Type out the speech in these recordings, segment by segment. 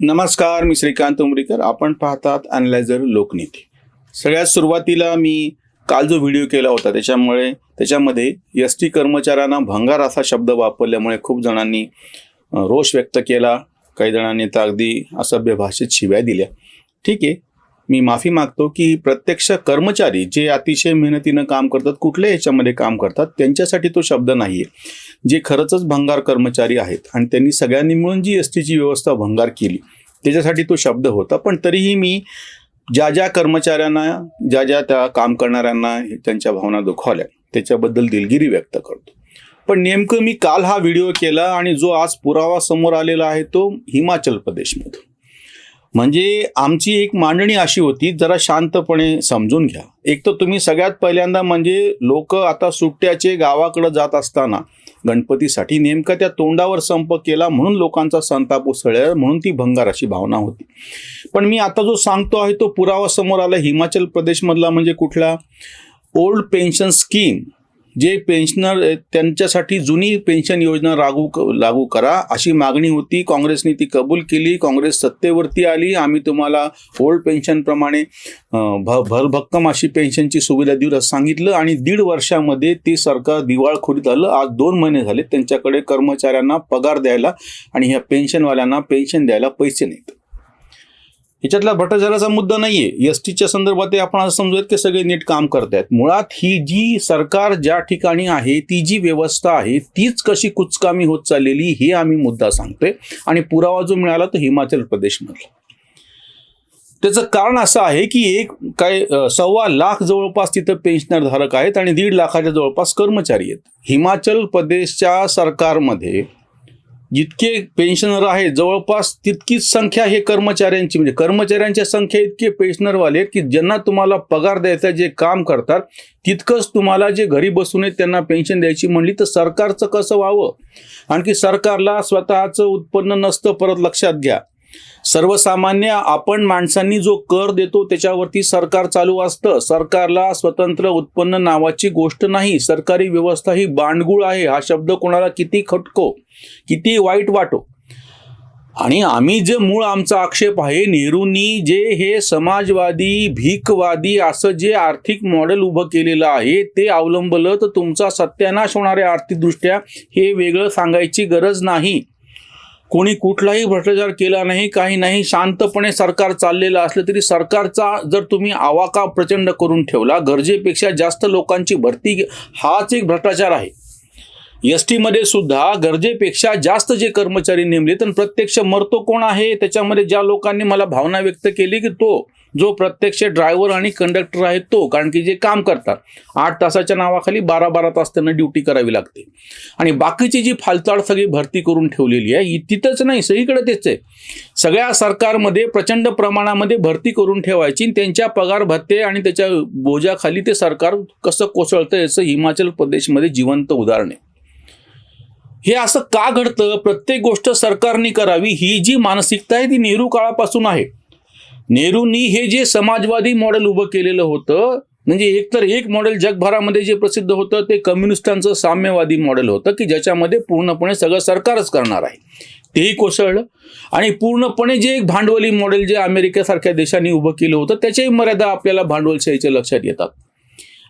नमस्कार मी श्रीकांत उमरीकर. आपण पाहतात अनलायझर लोकनीती. सगळ्यात सुरुवातीला मी काल जो व्हिडिओ केला होता त्याच्यामुळे त्याच्यामध्ये एस टी कर्मचाऱ्यांना भंगार असा शब्द वापरल्यामुळे खूप जणांनी रोष व्यक्त केला. काही जणांनी तर अगदी असभ्य भाषेत शिव्या दिल्या. ठीक आहे. मी माफी मागतो की प्रत्यक्ष कर्मचारी जे अतिशय मेहनतीनं काम करतात कुठल्या याच्यामध्ये काम करतात त्यांच्यासाठी तो शब्द नाही आहे जे खरंच भंगार कर्मचारी आहेत आणि त्यांनी सगळ्यांनी मिळून जी एस टीची व्यवस्था भंगार केली त्याच्यासाठी तो शब्द होता. पण तरीही मी ज्या ज्या कर्मचाऱ्यांना ज्या ज्या त्या काम करणाऱ्यांना त्यांच्या भावना दुखावल्या त्याच्याबद्दल दिलगिरी व्यक्त करतो. पण नेमकं मी काल हा व्हिडिओ केला आणि जो आज पुरावा समोर आलेला आहे तो हिमाचल प्रदेशमधून. म्हणजे आमची एक मांडणी अशी होती जरा शांतपणे समजून घ्या. एक तर तुम्ही सगळ्यात पहिल्यांदा म्हणजे लोक आता सुट्ट्याचे गावाकडे जात असताना गणपतीसाठी नेमका त्या तोंडावर संप केला म्हणून लोकांचा संताप उसळला म्हणून ती भंगार अशी भावना होती. पण मी आता जो सांगतो आहे तो पुरावा समोर आला हिमाचल प्रदेशमधला म्हणजे कुठला? ओल्ड पेन्शन स्कीम जे पेन्शनर त्यांच्यासाठी जुनी पेन्शन योजना लागू क- लागू करा. अशी मागणी होती. काँग्रेसने ती कबूल केली. काँग्रेस सत्तेवरती आली. आम्ही तुम्हाला ओल्ड पेन्शनप्रमाणे भ भरभक्कम अशी पेन्शनची सुविधा देऊ असं सांगितलं आणि दीड वर्षामध्ये ते सरकार दिवाळखोरीत आलं. आज दोन महिने झाले. त्यांच्याकडे कर्मचाऱ्यांना पगार द्यायला आणि ह्या पेन्शनवाल्यांना पेन्शन द्यायला पैसे नाहीत. ह्याच्यातला भ्रष्टाचाराचा मुद्दा नाहीये. एस टीच्या संदर्भात आपण असं समजूयात की सगळे नीट काम करतायत. मुळात ही जी सरकार ज्या ठिकाणी आहे ती जी व्यवस्था आहे तीच कशी कुचकामी होत चाललेली हे आम्ही मुद्दा सांगतोय. आणि पुरावा जो मिळाला तो हिमाचल प्रदेशमधला. त्याचं कारण असं आहे की एक काय सव्वा लाख जवळपास तिथं पेन्शनर धारक आहेत आणि दीड लाखाच्या जवळपास कर्मचारी आहेत. हिमाचल प्रदेशच्या सरकारमध्ये जितके पेन्शनर आहेत जवळपास तितकीच संख्या हे कर्मचाऱ्यांची. म्हणजे कर्मचाऱ्यांच्या संख्या इतके पेन्शनरवाले आहेत की ज्यांना तुम्हाला पगार द्यायचा जे काम करतात तितकंच तुम्हाला जे घरी बसून आहेत त्यांना पेन्शन द्यायची म्हणली तर सरकारचं कसं व्हावं? आणखी सरकारला स्वतःचं उत्पन्न नसतं परत लक्षात घ्या. सर्वसामान्य आपण माणसांनी जो कर देतो त्याच्यावरती सरकार चालू असतं. सरकारला स्वतंत्र उत्पन्न नावाची गोष्ट नाही. सरकारी व्यवस्था ही बांडगुळ आहे. हा शब्द कोणाला किती खटको किती वाईट वाटो. आणि आम्ही जे मूळ आमचा आक्षेप आहे नेहरूंनी जे हे समाजवादी भीकवादी असं जे आर्थिक मॉडेल उभं केलेलं आहे ते अवलंबलं तर तुमचा सत्यानाश होणाऱ्या आर्थिकदृष्ट्या हे वेगळं सांगायची गरज नाही. कोणी कुठलाही भ्रष्टाचार केला नाही काही नाही शांतपणे सरकार चाललेलं असलं तरी सरकारचा जर तुम्ही आवाका प्रचंड करून ठेवला गरजेपेक्षा जास्त लोकांची भरती हाच एक भ्रष्टाचार आहे. एस टीमध्ये सुद्धा गरजेपेक्षा जास्त जे कर्मचारी नेमले तर प्रत्यक्ष मरतो कोण आहे? त्याच्यामध्ये ज्या लोकांनी मला भावना व्यक्त केली की तो जो प्रत्यक्ष ड्रायव्हर आणि कंडक्टर आहे तो कारण की जे काम करतात. आठ तासाच्या नावाखाली बारा बारा तास त्यांना ड्युटी करावी लागते. आणि बाकीची जी फालताड सगळी भरती करून ठेवलेली आहे ही तिथंच नाही सगळीकडे तेच आहे. सगळ्या सरकारमध्ये प्रचंड प्रमाणामध्ये भरती करून ठेवायची आणि त्यांच्या पगार भत्ते आणि त्याच्या बोजाखाली ते सरकार कसं कोसळतं याचं हिमाचल प्रदेशमध्ये जिवंत उदाहरण आहे. हे असं का घडतं? प्रत्येक गोष्ट सरकारने करावी ही जी मानसिकता आहे ती नेहरू काळापासून आहे. नेहरूंनी हे जे समाजवादी मॉडेल उभं केलेलं होतं म्हणजे एक तर एक मॉडेल जगभरामध्ये जे प्रसिद्ध होतं ते कम्युनिस्टांचं साम्यवादी मॉडेल होतं की ज्याच्यामध्ये पूर्णपणे सगळं सरकारच करणार आहे. तेही कोसळलं. आणि पूर्णपणे जे एक भांडवली मॉडेल जे अमेरिकेसारख्या देशांनी उभं केलं होतं त्याच्याही मर्यादा आपल्याला भांडवलशाहीच्या लक्षात येतात.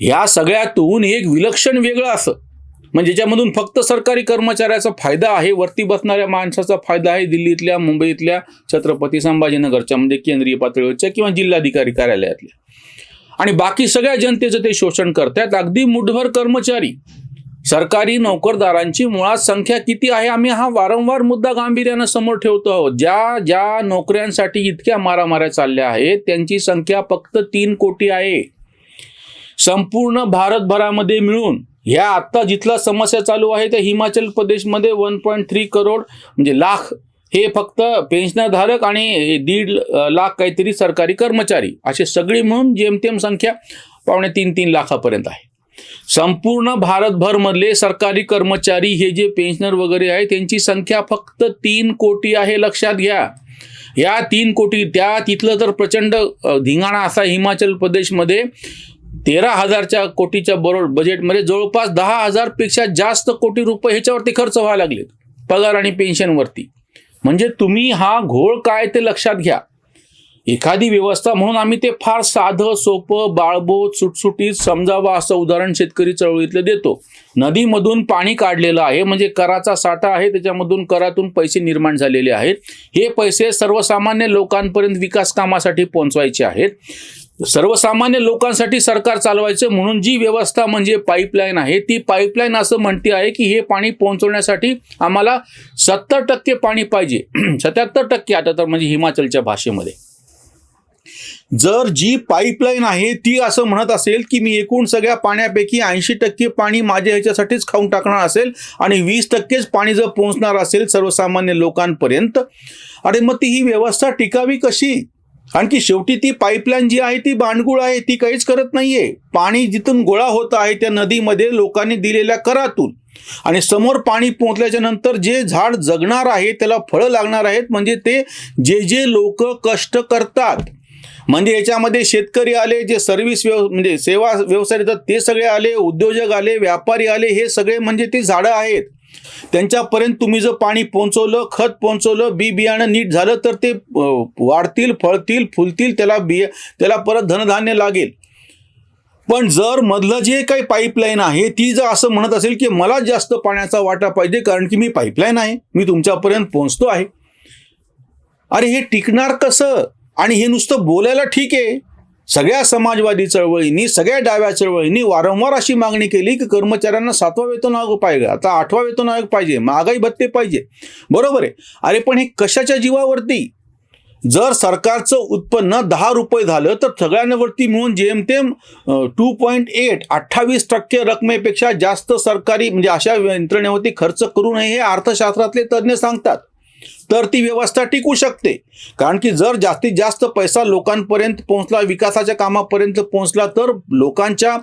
ह्या सगळ्यातून एक विलक्षण वेगळं असं म्हणजे ज्याच्यामधून फक्त सरकारी कर्मचाऱ्याचा फायदा आहे वरती बसणाऱ्या माणसाचा फायदा आहे दिल्लीतल्या मुंबईतल्या छत्रपती संभाजीनगरच्या म्हणजे केंद्रीय पातळीवरच्या किंवा जिल्हाधिकारी कार्यालयातल्या. आणि बाकी सगळ्या जनतेचं ते शोषण करतात अगदी मुठभर कर्मचारी सरकारी नोकरदारांची मुळात संख्या किती आहे आम्ही हा वारंवार मुद्दा गांभीर्यानं समोर ठेवतो आहोत. ज्या ज्या नोकऱ्यांसाठी इतक्या मारामाऱ्या चालल्या आहेत त्यांची संख्या फक्त तीन कोटी आहे. संपूर्ण भारतभरामध्ये मिळून ह्या आत्ता जिथला समस्या चालू आहे त्या हिमाचल प्रदेशमध्ये वन पॉईंट थ्री करोड म्हणजे लाख हे फक्त पेन्शनधारक आणि दीड लाख काहीतरी सरकारी कर्मचारी असे सगळी म्हणून जेमतेम संख्या पावणे तीन तीन लाखापर्यंत आहे. संपूर्ण भारतभरमधले सरकारी कर्मचारी हे जे पेन्शनर वगैरे आहे त्यांची संख्या फक्त तीन कोटी आहे लक्षात घ्या. या तीन कोटी त्या तिथलं तर प्रचंड धिंगाणा असा हिमाचल प्रदेशमध्ये तेरा हजारच्या कोटीच्या बरोबर बजेटमध्ये जवळपास दहा हजारपेक्षा जास्त कोटी रुपये ह्याच्यावरती खर्च व्हायला लागलेत पगार आणि पेन्शनवरती म्हणजे तुम्ही हा घोळ काय ते लक्षात घ्या. एखादी व्यवस्था म्हणून आम्ही ते फार साधं सोपं बाळबोत सुटसुटीत समजावं असं उदाहरण शेतकरी चळवळीतलं देतो. नदीमधून पाणी काढलेलं आहे. म्हणजे कराचा साठा आहे त्याच्यामधून करातून पैसे निर्माण झालेले आहेत. हे पैसे सर्वसामान्य लोकांपर्यंत विकास कामासाठी पोहोचवायचे आहेत. सर्वसामान्य लोकांसाठी सरकार चालवायचं म्हणून जी व्यवस्था म्हणजे पाईपलाईन आहे ती पाईपलाईन असं म्हणते आहे की हे पाणी पोहोचवण्यासाठी आम्हाला सत्तर टक्के पाणी पाहिजे. सत्याहत्तर टक्के आता तर म्हणजे हिमाचलच्या भाषेमध्ये. जर जी पाईपलाईन आहे ती असं म्हणत असेल की मी एकूण सगळ्या पाण्यापैकी ऐंशी टक्के पाणी माझ्या ह्याच्यासाठीच खाऊन टाकणार असेल आणि वीस टक्केच पाणी जर पोहोचणार असेल सर्वसामान्य लोकांपर्यंत अरे मग ती ही व्यवस्था टिकावी कशी? आणखी शेवटी ती पाईपलाईन जी आहे ती बांडगुळ आहे ती काहीच करत नाहीये. पाणी जिथून गोळा होत आहे त्या नदीमध्ये लोकांनी दिलेल्या करातून. आणि समोर पाणी पोहोचल्याच्या नंतर जे झाड जगणार आहे त्याला फळं लागणार आहेत म्हणजे ते जे जे लोक कष्ट करतात म्हणजे याच्यामध्ये शेतकरी आले जे सर्व्हिस व्यव म्हणजे सेवा व्यवसाय देतात ते सगळे आले उद्योजक आले व्यापारी आले हे सगळे म्हणजे ती झाडं आहेत. त्यांच्यापर्यंत तुम्ही जर पाणी पोहोचवलं खत पोहोचवलं बी बियाणं नीट झालं तर ते वाढतील फळतील फुलतील त्याला बिया त्याला परत धनधान्य लागेल. पण जर मधलं जे काही पाईपलाईन आहे ती जर असं म्हणत असेल की मला जास्त पाण्याचा वाटा पाहिजे कारण की मी पाईपलाईन आहे मी तुमच्यापर्यंत पोहोचतो आहे. अरे हे टिकणार कसं? आणि हे नुसतं बोलायला ठीक आहे. सगळ्या समाजवादी चळवळींनी सगळ्या डाव्या चळवळींनी वारंवार अशी मागणी केली की कर्मचाऱ्यांना सातवा वेतन आयोग पाहिजे. आता आठवा वेतन आयोग पाहिजे महागाई भत्ते पाहिजे. बरोबर आहे. अरे पण हे कशाच्या जीवावरती? जर सरकारचं उत्पन्न दहा रुपये झालं तर सगळ्यांवरती मिळून जेमतेम टू पॉईंट एट अठ्ठावीस टक्के रकमेपेक्षा जास्त सरकारी म्हणजे अशा यंत्रणेवरती खर्च करू नये हे अर्थशास्त्रातले तज्ज्ञ सांगतात. तर ती व्यवस्था टिकू शकते. कारण की जर जास्तीत जास्त पैसा लोकांपर्यंत पोहोचला विकासाच्या कामापर्यंत पोहोचला तर लोकांच्या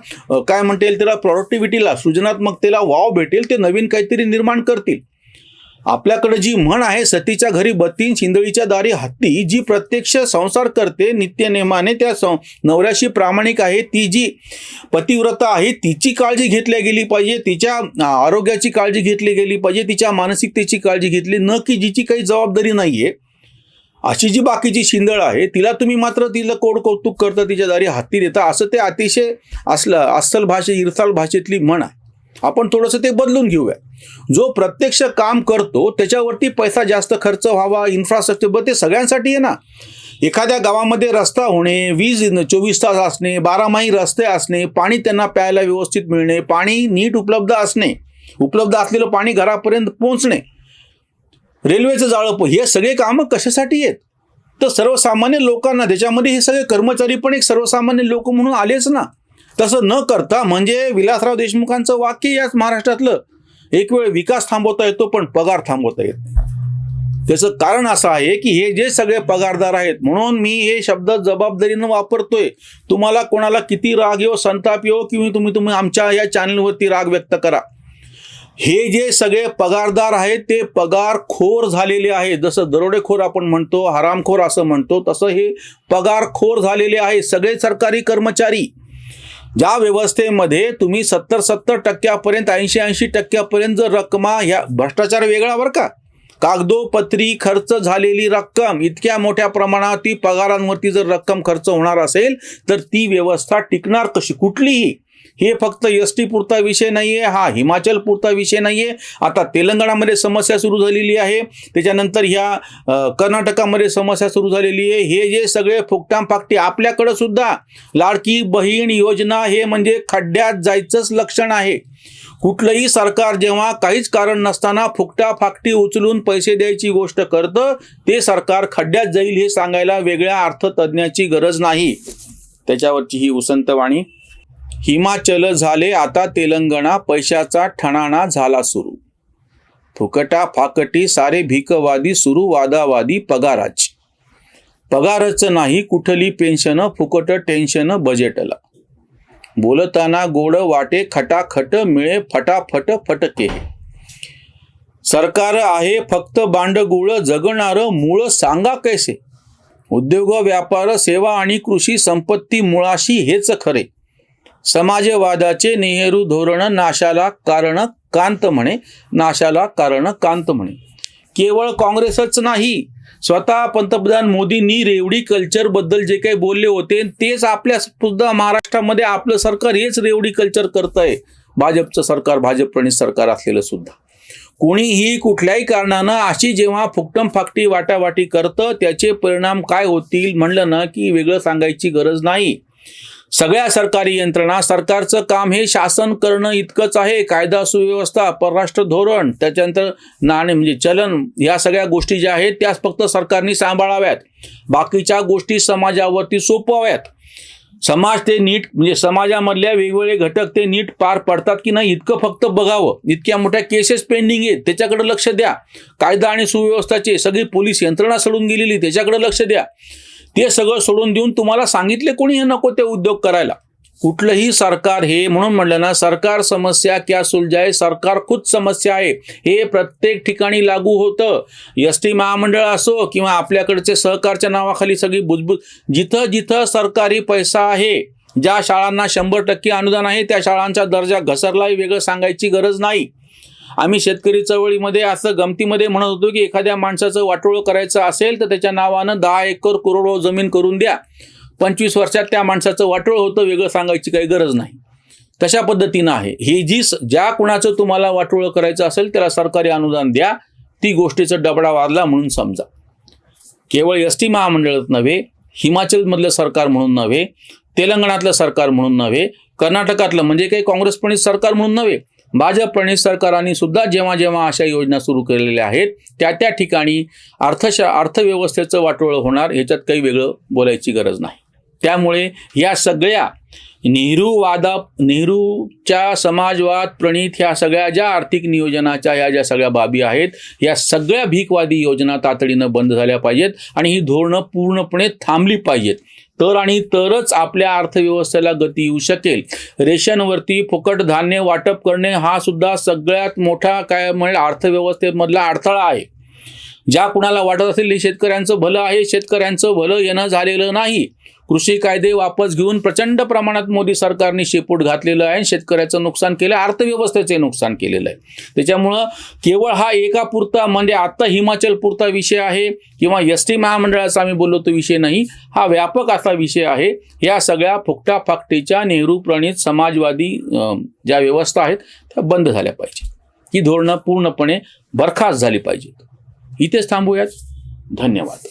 काय म्हणता येईल त्याला प्रॉडक्टिव्हिटीला सृजनात्मकतेला वाव भेटेल ते नवीन काहीतरी निर्माण करतील. आपल्याकडे जी म्हण आहे सतीच्या घरी बत्तीन शिंदळीच्या दारी हत्ती जी प्रत्यक्ष संसार करते नित्यनेमाने त्या सं नवऱ्याशी प्रामाणिक आहे ती जी पतिव्रता आहे तिची काळजी घेतली गेली पाहिजे तिच्या आरोग्याची काळजी घेतली गेली पाहिजे तिच्या मानसिकतेची काळजी घेतली न की जिची काही जबाबदारी नाही आहे अशी जी बाकीची शिंदळ आहे तिला तुम्ही मात्र तिला कोड कौतुक करता तिच्या दारी हत्ती देता असं ते अतिशय असलं अस्सल भाषे इरसाल भाषेतली म्हण आहे. आपण थोडंसं ते बदलून घेऊया. जो प्रत्यक्ष काम करतो त्याच्यावरती पैसा जास्त खर्च व्हावा इन्फ्रास्ट्रक्चर बरं ते सगळ्यांसाठी आहे ना. एखाद्या गावामध्ये रस्ता होणे वीज चोवीस तास असणे बारामाही रस्ते असणे पाणी त्यांना प्यायला व्यवस्थित मिळणे पाणी नीट उपलब्ध असणे उपलब्ध असलेलं पाणी घरापर्यंत पोहोचणे. रेल्वेचं जाळं हे सगळे कामं कशासाठी आहेत? तर सर्वसामान्य लोकांना त्याच्यामध्ये हे सगळे कर्मचारी पण एक सर्वसामान्य लोक म्हणून आलेच ना. तसं न करता म्हणजे विलासराव देशमुखांचं वाक्य याच महाराष्ट्रातलं. एक वेळ विकास थांबवता येतो पण पगार थांबवता येत नाही. त्याचं कारण असं आहे की हे जे सगळे पगारदार आहेत म्हणून मी हे शब्द जबाबदारीनं वापरतोय. तुम्हाला कोणाला किती राग येऊ संताप येऊ किंवा तुम्ही तुम्ही आमच्या या चॅनलवरती राग व्यक्त करा. हे जे सगळे पगारदार आहेत ते पगारखोर झालेले आहेत. जसं दरोडेखोर आपण म्हणतो हरामखोर असं म्हणतो तसं हे पगारखोर झालेले आहे सगळे सरकारी कर्मचारी. ज्या व्यवस्थेमध्ये तुम्ही सत्तर सत्तर टक्क्यापर्यंत ऐंशी ऐंशी टक्क्यापर्यंत जर रक्कमा ह्या भ्रष्टाचार वेगळा बरं का? कागदोपत्री खर्च झालेली रक्कम इतक्या मोठ्या प्रमाणात ती पगारांवरती जर रक्कम खर्च होणार असेल तर ती व्यवस्था टिकणार कशी? कुठलीही. हे फक्त एस टी पुरता विषय नाहीये हा हिमाचल पुरता विषय नाहीये. आता तेलंगणामध्ये समस्या सुरू झालेली आहे. त्याच्यानंतर ह्या कर्नाटकामध्ये समस्या सुरू झालेली आहे. हे जे सगळे फुकटाम फाकटे आपल्याकडं सुद्धा लाडकी बहीण योजना हे म्हणजे खड्ड्यात जायचंच लक्षण आहे. कुठलंही सरकार जेव्हा काहीच कारण नसताना फुकटा फाकटी उचलून पैसे द्यायची गोष्ट करतं ते सरकार खड्ड्यात जाईल हे सांगायला वेगळ्या अर्थतज्ञाची गरज नाही. त्याच्यावरची ही उसंतवाणी हिमाचल झाले आता तेलंगणा पैशाचा ठणाणा झाला सुरू. फुकटा फाकटी सारे भिकवादी सुरू वादावादी पगाराची. पगारच नाही कुठली पेन्शन फुकट टेन्शन बजेटला. बोलताना गोड वाटे खटाखट मिळे फटाफट फटके. सरकार आहे फक्त बांडगुळ जगणारं मूळ सांगा कैसे? उद्योग व्यापार सेवा आणि कृषी संपत्ती मुळाशी हेच खरे. समाजवादाचे नेहरू धोरण नाशाला कारण कांत म्हणे. नाशाला कारण कांत म्हणे. केवळ काँग्रेसच नाही स्वतः पंतप्रधान मोदींनी रेवडी कल्चरबद्दल जे काही बोलले होते तेच आपल्या सुद्धा महाराष्ट्रामध्ये आपलं सरकार हेच रेवडी कल्चर करत आहे भाजपचं सरकार भाजप प्रणित सरकार असलेलं सुद्धा. कोणीही कुठल्याही कारणानं अशी जेव्हा फुकटम फाकटी वाटावाटी करतं त्याचे परिणाम काय होतील म्हणलं ना की वेगळं सांगायची गरज नाही. सगळ्या सरकारी यंत्रणा सरकारचं काम हे शासन करणं इतकंच आहे. कायदा सुव्यवस्था परराष्ट्र धोरण त्याच्यानंतर नाणे म्हणजे चलन या सगळ्या गोष्टी ज्या आहेत त्याच फक्त सरकारने सांभाळाव्यात. बाकीच्या गोष्टी समाजावरती सोपवाव्यात. समाज ते नीट म्हणजे समाजामधल्या वेगवेगळे घटक ते नीट पार पडतात की नाही इतकं फक्त बघावं. इतक्या मोठ्या केसेस पेंडिंग आहेत त्याच्याकडे लक्ष द्या. कायदा आणि सुव्यवस्थाचे सगळी पोलीस यंत्रणा सोडून गेलेली त्याच्याकडे लक्ष द्या. ते सगळं सोडून देऊन तुम्हाला सांगितले कोणी हे नको ते उद्योग करायला. कुठलंही सरकार हे म्हणून म्हणलं ना सरकार समस्या क्या सुलझाय सरकार खुद समस्या आहे. हे प्रत्येक ठिकाणी लागू होतं. एस टी महामंडळ असो किंवा आपल्याकडचे सहकारच्या नावाखाली सगळी बुजबुज जिथं जिथं सरकारी पैसा आहे ज्या शाळांना शंभर टक्के अनुदान आहे त्या शाळांचा दर्जा घसरलाही वेगळं सांगायची गरज नाही. आम्ही शेतकरी चळवळीमध्ये असं गमतीमध्ये म्हणत होतो की एखाद्या माणसाचं वाटोळं करायचं असेल तर त्याच्या नावानं दहा एकर करोडो जमीन करून द्या. पंचवीस वर्षात त्या माणसाचं वाटोळं होतं वेगळं सांगायची काही गरज नाही. तशा पद्धतीनं आहे. ही जी ज्या कुणाचं तुम्हाला वाटोळं करायचं असेल त्याला सरकारी अनुदान द्या. ती गोष्टीचा डबडा वाजला म्हणून समजा. केवळ एस टी महामंडळात नव्हे हिमाचलमधलं सरकार म्हणून नव्हे तेलंगणातलं सरकार म्हणून नव्हे कर्नाटकातलं म्हणजे काही काँग्रेसपणे सरकार म्हणून नव्हे भाजप प्रणित सरकारांनी सुद्धा जेव्हा जेव्हा अशा योजना सुरू केलेल्या आहेत त्या त्या ठिकाणी अर्थशा अर्थव्यवस्थेचं वाटोळं होणार ह्याच्यात काही वेगळं बोलायची गरज नाही. त्यामुळे या सगळ्या नेहरूवादा नेहरूच्या समाजवाद प्रणित ह्या सगळ्या ज्या आर्थिक नियोजनाच्या ह्या ज्या सगळ्या बाबी आहेत या सगळ्या भीकवादी योजना तातडीनं बंद झाल्या पाहिजेत आणि ही धोरणं पूर्णपणे थांबली पाहिजेत. तर आणि तरच आपल्या अर्थव्यवस्थेला गती येऊ शकेल. रेशनवरती फुकट धान्य वाटप करणे हा सुद्धा सगळ्यात मोठा काय म्हणजे अर्थव्यवस्थेमधला अडथळा आहे. ज्या कुणाला वाटत असेल शेतकऱ्यांचं भलं आहे. शेतकऱ्यांचं भलं येणं झालेलं नाही. कृषी कायदे वापस घेऊन प्रचंड प्रमाणात मोदी सरकारने शेपूट घातलेलं आहे आणि शेतकऱ्याचं नुकसान केलं आहे. अर्थव्यवस्थेचे नुकसान केलेलं आहे. त्याच्यामुळं केवळ हा एका पुरता म्हणजे आत्ता हिमाचल पुरता विषय आहे किंवा एस टी महामंडळाचा आम्ही बोललो तो विषय नाही हा व्यापक असा विषय आहे. या सगळ्या फुकटा फाकटीच्या नेहरू प्रणित समाजवादी ज्या व्यवस्था आहेत त्या बंद झाल्या पाहिजे ही धोरणं पूर्णपणे बरखास्त झाली पाहिजेत. इथेच थांबूयात. धन्यवाद.